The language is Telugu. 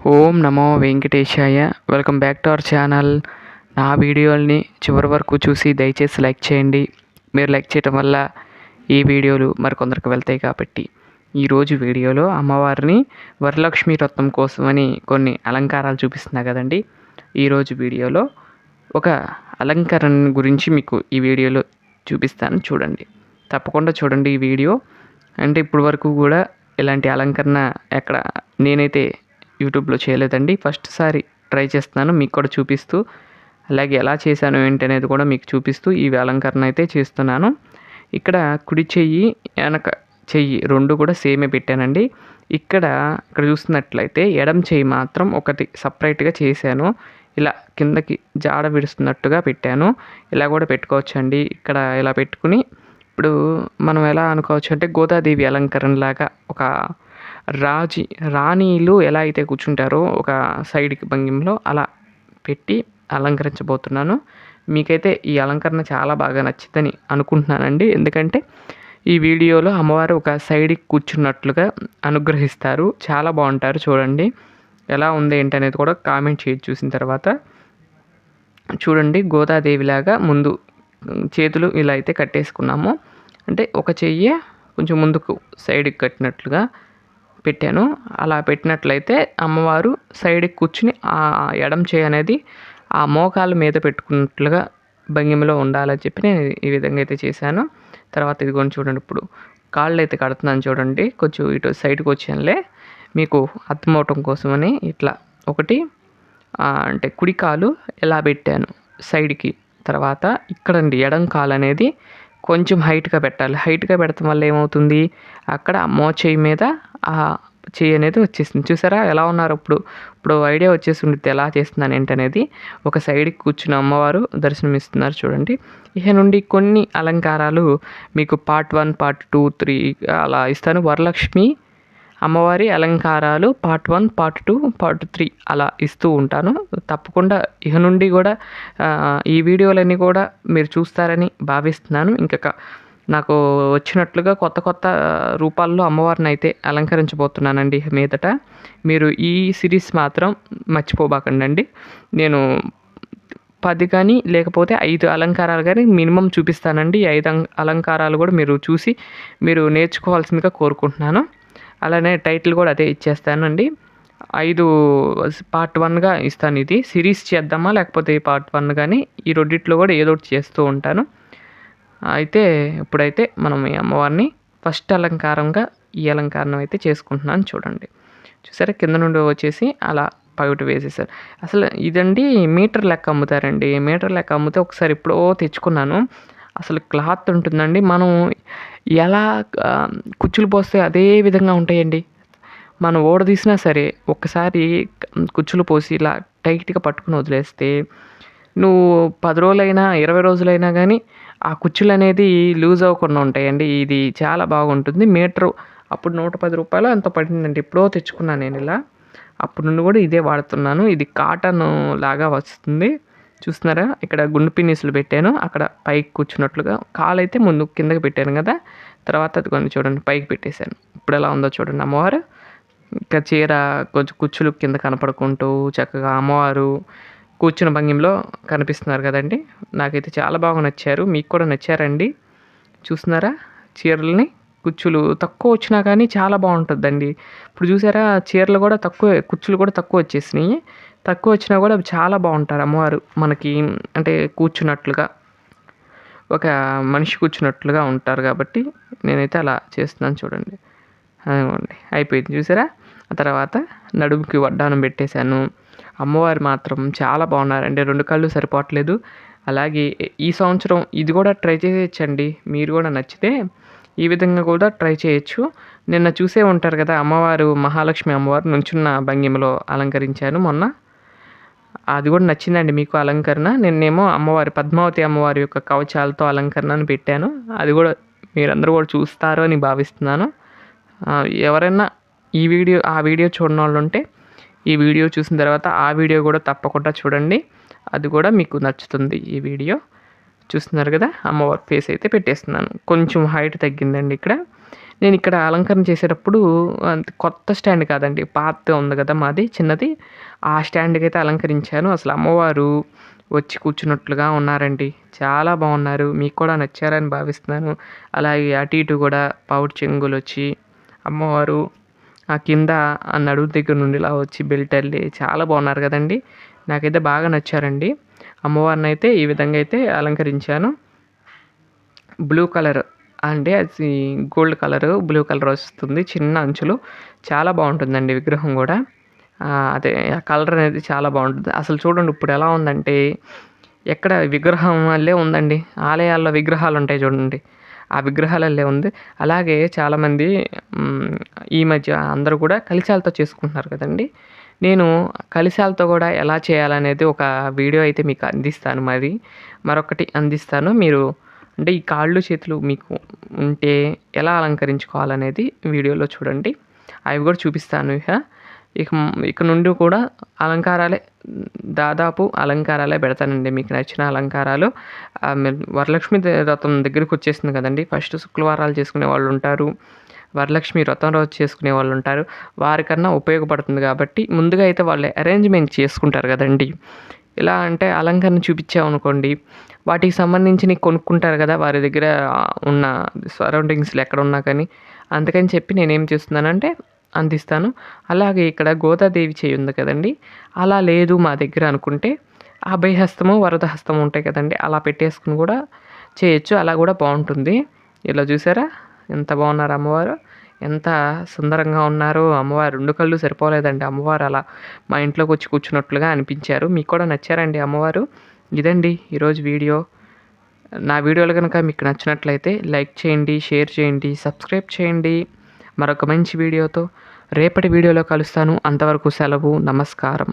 ఓం నమో వెంకటేశాయ. Welcome back to our channel. నా వీడియోల్ని చివరి వరకు చూసి దయచేసి లైక్ చేయండి. మీరు లైక్ చేయటం వల్ల ఈ వీడియోలు మరికొందరికి వెళ్తాయి కాబట్టి. ఈరోజు వీడియోలో అమ్మవారిని వరలక్ష్మి రత్నం కోసమని కొన్ని అలంకారాలు చూపిస్తున్నా కదండి. ఈరోజు వీడియోలో ఒక అలంకరణ గురించి మీకు ఈ వీడియోలో చూపిస్తాను. చూడండి. తప్పకుండా చూడండి ఈ వీడియో. అంటే ఇప్పటి వరకు కూడా ఇలాంటి అలంకరణ ఎక్కడ నేనైతే యూట్యూబ్లో చేయలేదండి. ఫస్ట్ సారి ట్రై చేస్తున్నాను. మీకు కూడా చూపిస్తూ అలాగే ఎలా చేశాను ఏంటి అనేది కూడా మీకు చూపిస్తూ ఈ అలంకరణ అయితే చేస్తున్నాను. ఇక్కడ కుడి చెయ్యి వెనక చెయ్యి రెండు కూడా సేమే పెట్టానండి. ఇక్కడ ఇక్కడ చూస్తున్నట్లయితే ఎడం చెయ్యి మాత్రం ఒకటి సపరేట్గా చేశాను. ఇలా కిందకి జాడ విడుస్తున్నట్టుగా పెట్టాను. ఇలా కూడా పెట్టుకోవచ్చండి. ఇక్కడ ఇలా పెట్టుకుని ఇప్పుడు మనం ఎలా అనుకోవచ్చు అంటే గోదాదేవి అలంకరణ లాగా ఒక రాజి రాణీలు ఎలా అయితే కూర్చుంటారో ఒక సైడ్కి భంగిమలో అలా పెట్టి అలంకరించబోతున్నాను. మీకైతే ఈ అలంకరణ చాలా బాగా నచ్చిందని అనుకుంటున్నానండి. ఎందుకంటే ఈ వీడియోలో అమ్మవారు ఒక సైడ్కి కూర్చున్నట్లుగా అనుగ్రహిస్తారు. చాలా బాగుంటారు చూడండి. ఎలా ఉంది ఏంటి అనేది కూడా కామెంట్ చేసి చూసిన తర్వాత చూడండి. గోదాదేవిలాగా ముందు చేతులు ఇలా అయితే కట్టేసుకున్నాము. అంటే ఒక చెయ్యి కొంచెం ముందుకు సైడ్కి కట్టినట్లుగా పెట్టాను. అలా పెట్టినట్లయితే అమ్మవారు సైడ్కి కూర్చుని ఆ ఎడం చేయి అనేది ఆ మోకాల మీద పెట్టుకున్నట్లుగా భంగిమలో ఉండాలని చెప్పి నేను ఈ విధంగా అయితే చేశాను. తర్వాత ఇదిగోని చూడండి ఇప్పుడు కాళ్ళు అయితే కడుతున్నాను చూడండి. కొంచెం ఇటు సైడ్కి వచ్చానులే. మీకు అర్థమవటం కోసమని ఇట్లా ఒకటి అంటే కుడి కాలు ఎలా పెట్టాను సైడ్కి. తర్వాత ఇక్కడండి ఎడం కాలు అనేది కొంచెం హైట్గా పెట్టాలి. హైట్గా పెడతాం వల్ల ఏమవుతుంది? అక్కడ మోచేయి మీద చెయ్యి అనేది వచ్చేసింది. చూసారా? ఎలా ఉన్నారు ఇప్పుడు? ఇప్పుడు ఐడియా వచ్చేసి ఉండిద్ది ఎలా చేస్తున్నాను ఏంటనేది. ఒక సైడ్కి కూర్చుని అమ్మవారు దర్శనమిస్తున్నారు చూడండి. ఇక నుండి కొన్ని అలంకారాలు మీకు part one part two three అలా ఇస్తాను. వరలక్ష్మి అమ్మవారి అలంకారాలు part one part two part three అలా ఇస్తూ ఉంటాను. తప్పకుండా ఇక నుండి కూడా ఈ వీడియోలన్నీ కూడా మీరు చూస్తారని భావిస్తున్నాను. ఇంకా నాకు వచ్చినట్లుగా కొత్త కొత్త రూపాల్లో అమ్మవారిని అయితే అలంకరించబోతున్నానండి మీదట. మీరు ఈ సిరీస్ మాత్రం మర్చిపోబాకండి అండి నేను పది కానీ లేకపోతే ఐదు అలంకారాలు కానీ మినిమం చూపిస్తానండి. ఐదు అలంకారాలు కూడా మీరు చూసి మీరు నేర్చుకోవాల్సిందిగా కోరుకుంటున్నాను. అలానే టైటిల్ కూడా అదే ఇచ్చేస్తానండి. ఐదు పార్ట్ వన్గా ఇస్తాను ఇది. సిరీస్ చేద్దామా లేకపోతే పార్ట్ వన్ కానీ ఈ రెండిట్లో కూడా ఏదో ఒకటి చేస్తూ ఉంటాను. అయితే ఇప్పుడైతే మనం ఈ అమ్మవారిని ఫస్ట్ అలంకారంగా ఈ అలంకారం అయితే చేసుకుంటున్నాను చూడండి. చూసారా? కింద నుండి వచ్చేసి అలా పగటి వేసేసారు. అసలు ఇదండి మీటర్ లెక్క అమ్ముతారండి. మీటర్ లెక్క అమ్మితే ఒకసారి ఎప్పుడో తెచ్చుకున్నాను. అసలు క్లాత్ ఉంటుందండి. మనం ఎలా కుచ్చులు పోస్తే అదే విధంగా ఉంటాయండి. మనం ఓడదీసినా సరే ఒక్కసారి కుచ్చులు పోసి ఇలా టైట్గా పట్టుకుని వదిలేస్తే నువ్వు పది రోజులైనా ఇరవై రోజులైనా కానీ ఆ కుచ్చులు అనేది లూజ్ అవ్వకుండా ఉంటాయండి. ఇది చాలా బాగుంటుంది. మీటరు అప్పుడు నూట పది రూపాయలు అంత పడిందండి. ఎప్పుడో తెచ్చుకున్నాను నేను ఇలా. అప్పుడు నుండి కూడా ఇదే వాడుతున్నాను. ఇది కాటన్ లాగా వస్తుంది. చూస్తున్నారా? ఇక్కడ గుండు పిన్నీసులు పెట్టాను. అక్కడ పైకి కూర్చున్నట్లుగా కాలు అయితే ముందు కిందకి పెట్టాను కదా. తర్వాత అది కొన్ని చూడండి పైకి పెట్టేశాను. ఇప్పుడు ఎలా ఉందో చూడండి అమ్మవారు. ఇంకా చీర కొంచెం కుచ్చులు కింద కనపడుకుంటూ చక్కగా అమ్మవారు కూర్చున్న భంగిమలో కనిపిస్తున్నారు కదండి. నాకైతే చాలా బాగా నచ్చారు. మీకు కూడా నచ్చారండి. చూస్తున్నారా? చీరల్ని? కుచ్చులు తక్కువ వచ్చినా కానీ చాలా బాగుంటుందండి. ఇప్పుడు చూసారా? చీరలు కూడా తక్కువ కుచ్చులు కూడా తక్కువ వచ్చేసినాయి. తక్కువ వచ్చినా కూడా చాలా బాగుంటారు అమ్మవారు. మనకి అంటే కూర్చున్నట్లుగా ఒక మనిషి కూర్చున్నట్లుగా ఉంటారు కాబట్టి నేనైతే అలా చేస్తున్నాను చూడండి. అదిగోండి అయిపోయింది. చూసారా? ఆ తర్వాత నడుముకి వడ్డానం పెట్టేశాను. అమ్మవారు మాత్రం చాలా బాగున్నారండి రెండు కళ్ళు సరిపోవట్లేదు. అలాగే ఈ సంవత్సరం ఇది కూడా ట్రై చేయొచ్చండి మీరు కూడా నచ్చితే ఈ విధంగా కూడా ట్రై చేయొచ్చు. నిన్న చూసే ఉంటారు కదా అమ్మవారు మహాలక్ష్మి అమ్మవారు నుంచున్న భంగిమలో అలంకరించాను మొన్న. అది కూడా నచ్చిందండి మీకు అలంకరణ. నిన్నేమో అమ్మవారి పద్మావతి అమ్మవారి యొక్క కవచాలతో అలంకరణను పెట్టాను. అది కూడా మీరందరూ కూడా చూస్తారు అని భావిస్తున్నాను. ఎవరైనా ఈ వీడియో ఆ వీడియో చూడని వాళ్ళు ఉంటే ఈ వీడియో చూసిన తర్వాత ఆ వీడియో కూడా తప్పకుండా చూడండి. అది కూడా మీకు నచ్చుతుంది ఈ వీడియో. చూస్తున్నారు కదా? అమ్మవారి ఫేస్ అయితే పెట్టేస్తున్నాను. కొంచెం హైట్ తగ్గిందండి ఇక్కడ. నేను ఇక్కడ అలంకరణ చేసేటప్పుడు కొత్త స్టాండ్ కాదండి పాత ఉంది కదా మాది చిన్నది. ఆ స్టాండ్కి అయితే అలంకరించాను. అసలు అమ్మవారు వచ్చి కూర్చున్నట్లుగా ఉన్నారండి. చాలా బాగున్నారు. మీకు కూడా నచ్చారని భావిస్తున్నాను. అలాగే అటు ఇటు కూడా పౌడ్ చెంగులు వచ్చి అమ్మవారు ఆ కింద ఆ నడుము దగ్గర నుండి ఇలా వచ్చి బెల్ట్ వెళ్ళి చాలా బాగున్నారు కదండి. నాకైతే బాగా నచ్చారండి. అమ్మవారిని అయితే ఈ విధంగా అయితే అలంకరించాను. బ్లూ కలర్ అంటే అది గోల్డ్ కలర్ బ్లూ కలర్ వస్తుంది. చిన్న అంచులు. చాలా బాగుంటుందండి విగ్రహం కూడా. అదే ఆ కలర్ అనేది చాలా బాగుంటుంది. అసలు చూడండి ఇప్పుడు ఎలా ఉందంటే ఎక్కడ విగ్రహం వల్లే ఉందండి. ఆలయాల్లో విగ్రహాలు ఉంటాయి చూడండి. ఆ విగ్రహాలల్లే ఉంది. అలాగే చాలామంది ఈ మధ్య అందరూ కూడా కలిశాలతో చేసుకుంటున్నారు కదండి. నేను కలిశాలతో కూడా ఎలా చేయాలనేది ఒక వీడియో అయితే మీకు అందిస్తాను మరి. మరొకటి అందిస్తాను. మీరు అంటే ఈ కాళ్ళు చేతులు మీకు ఉంటే ఎలా అలంకరించుకోవాలనేది వీడియోలో చూడండి. అవి కూడా చూపిస్తాను ఇక ఇక ఇక నుండి కూడా అలంకారాలే దాదాపు అలంకారాలే పెడతానండి. మీకు నచ్చిన అలంకారాలు. వరలక్ష్మి వ్రతం దగ్గరికి వచ్చేసింది కదండి. ఫస్ట్ శుక్రవారాలు చేసుకునే వాళ్ళు ఉంటారు. వరలక్ష్మి వ్రతం రోజు చేసుకునే వాళ్ళు ఉంటారు. వారికన్నా ఉపయోగపడుతుంది కాబట్టి ముందుగా అయితే వాళ్ళు అరేంజ్మెంట్ చేసుకుంటారు కదండి. ఎలా అంటే అలంకరణ చూపించామనుకోండి. వాటికి సంబంధించి కొనుక్కుంటారు కదా. వారి దగ్గర ఉన్న సరౌండింగ్స్లో ఎక్కడ ఉన్నా కానీ. అందుకని చెప్పి నేనేం చేస్తున్నానంటే అందిస్తాను. అలాగే ఇక్కడ గోదాదేవి చేయి ఉంది కదండి. అలా లేదు మా దగ్గర అనుకుంటే అభయహస్తము వరద హస్తము ఉంటాయి కదండి. అలా పెట్టేసుకుని కూడా చేయొచ్చు. అలా కూడా బాగుంటుంది. ఇలా చూసారా? ఎంత బాగున్నారు అమ్మవారు. ఎంత సుందరంగా ఉన్నారో. అమ్మవారు రెండు కళ్ళు సరిపోలేదండి అమ్మవారు అలా మా ఇంట్లోకి వచ్చి కూర్చున్నట్లుగా అనిపించారు. మీకు కూడా నచ్చారండి అమ్మవారు. ఇదండి ఈరోజు వీడియో. నా వీడియోలు కనుక మీకు నచ్చినట్లయితే లైక్ చేయండి షేర్ చేయండి సబ్స్క్రైబ్ చేయండి. మరొక మంచి వీడియోతో రేపటి వీడియోలో కలుస్తాను. అంతవరకు సెలవు నమస్కారం.